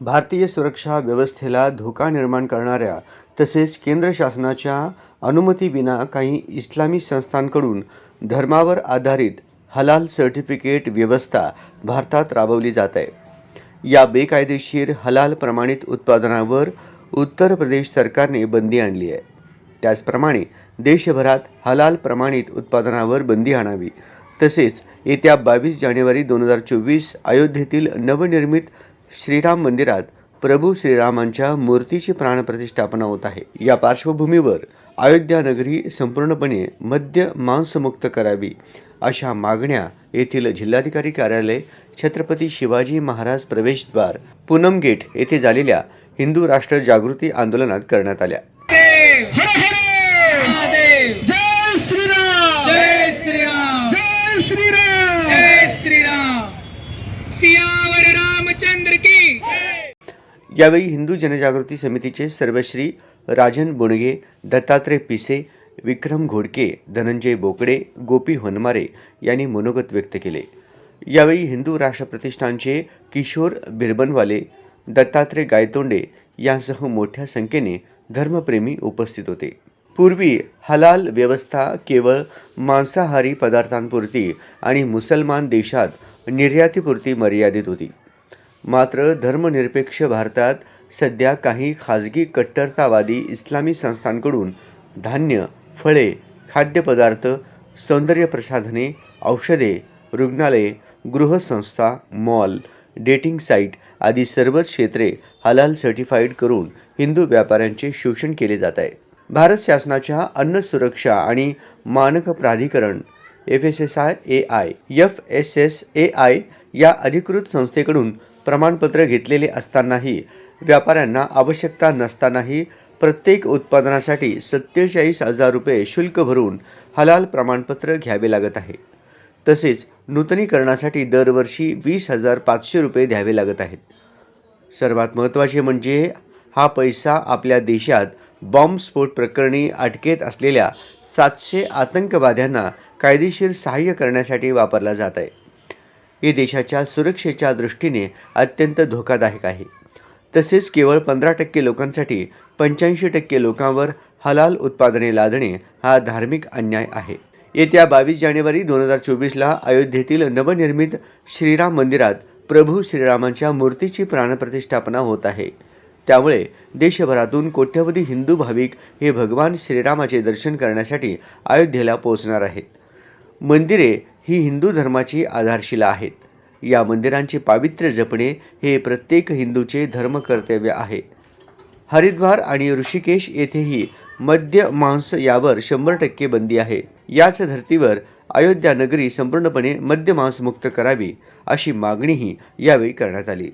भारतीय सुरक्षा व्यवस्थेला धोका निर्माण करणाऱ्या तसेच केंद्र शासनाच्या अनुमतीविना काही इस्लामी संस्थांकडून धर्मावर आधारित हलाल सर्टिफिकेट व्यवस्था भारतात राबवली जात आहे. या बेकायदेशीर हलाल प्रमाणित उत्पादनावर उत्तर प्रदेश सरकारने बंदी आणली आहे. त्याचप्रमाणे देशभरात हलाल प्रमाणित उत्पादनावर बंदी आणावी. तसेच येत्या बावीस जानेवारी दोन हजार चोवीस अयोध्येतील नवनिर्मित श्रीराम मंदिरात प्रभू श्रीरामांच्या मूर्तीची प्राणप्रतिष्ठापना होत आहे. या पार्श्वभूमीवर अयोध्या नगरी संपूर्णपणे मद्य मांसमुक्त करावी अशा मागण्या येथील जिल्हाधिकारी कार्यालय छत्रपती शिवाजी महाराज प्रवेशद्वार पूनम गेट येथे झालेल्या हिंदू राष्ट्र जागृती आंदोलनात करण्यात आल्या. यावेळी हिंदू जनजागृती समितीचे सर्वश्री राजन बुणगे दत्तात्रय पिसे विक्रम घोडके धनंजय बोकडे गोपी होनमारे यांनी मनोगत व्यक्त केले. यावेळी हिंदू राष्ट्र प्रतिष्ठानचे किशोर बिरबनवाले दत्तात्रय गायतोंडे यांसह मोठ्या संख्येने धर्मप्रेमी उपस्थित होते. पूर्वी हलाल व्यवस्था केवळ मांसाहारी पदार्थांपुरती आणि मुसलमान देशात निर्यातीपुरती मर्यादित होती. मात्र धर्मनिरपेक्ष भारतात सध्या काही खाजगी कट्टरतावादी इस्लामी संस्थांकडून धान्य फळे खाद्यपदार्थ सौंदर्य प्रसाधने औषधे रुग्णालये गृहसंस्था मॉल डेटिंग साईट आदी सर्वच क्षेत्रे हलाल सर्टिफाईड करून हिंदू व्यापाऱ्यांचे शोषण केले जात आहे. भारत शासनाच्या अन्न सुरक्षा आणि मानक प्राधिकरण F S S I A I F S S A I या अधिकृत संस्थेकडून प्रमाणपत्र घेतलेले असतानाही व्यापाऱ्यांना आवश्यकता नसतानाही प्रत्येक उत्पादनासाठी सत्तेचाळीस हजार रुपये शुल्क भरून हलाल प्रमाणपत्र घ्यावे लागत आहे. तसेच नूतनीकरणासाठी दरवर्षी वीस हजार पाचशे रुपये द्यावे लागत आहेत. सर्वात महत्त्वाचे म्हणजे हा पैसा आपल्या देशात बॉम्बस्फोट प्रकरणी अटकेत असलेल्या सातशे आतंकवाद्यांना कायदेशीर सहाय्य करण्यासाठी वापरला जात आहे. हे देशाच्या सुरक्षेच्या दृष्टीने अत्यंत धोकादायक आहे. तसेच केवळ पंधरा टक्के लोकांसाठी पंच्याऐंशी टक्के लोकांवर हलाल उत्पादने लादणे हा धार्मिक अन्याय आहे. येत्या बावीस जानेवारी दोन हजार चोवीसला अयोध्येतील नवनिर्मित श्रीराम मंदिरात प्रभू श्रीरामांच्या मूर्तीची प्राणप्रतिष्ठापना होत आहे. त्यामुळे देशभरातून कोट्यवधी हिंदू भाविक हे भगवान श्रीरामाचे दर्शन करण्यासाठी अयोध्येला पोहोचणार आहेत. मंदिरे ही हिंदू धर्माची आधारशिला आहेत. या मंदिरांचे पावित्र्य जपणे हे प्रत्येक हिंदूचे धर्मकर्तव्य आहे. हरिद्वार आणि ऋषिकेश येथेही मद्य मांस यावर शंभर टक्के बंदी आहे. याच धर्तीवर अयोध्या नगरी संपूर्णपणे मद्य मांसमुक्त करावी अशी मागणीही यावेळी करण्यात आली.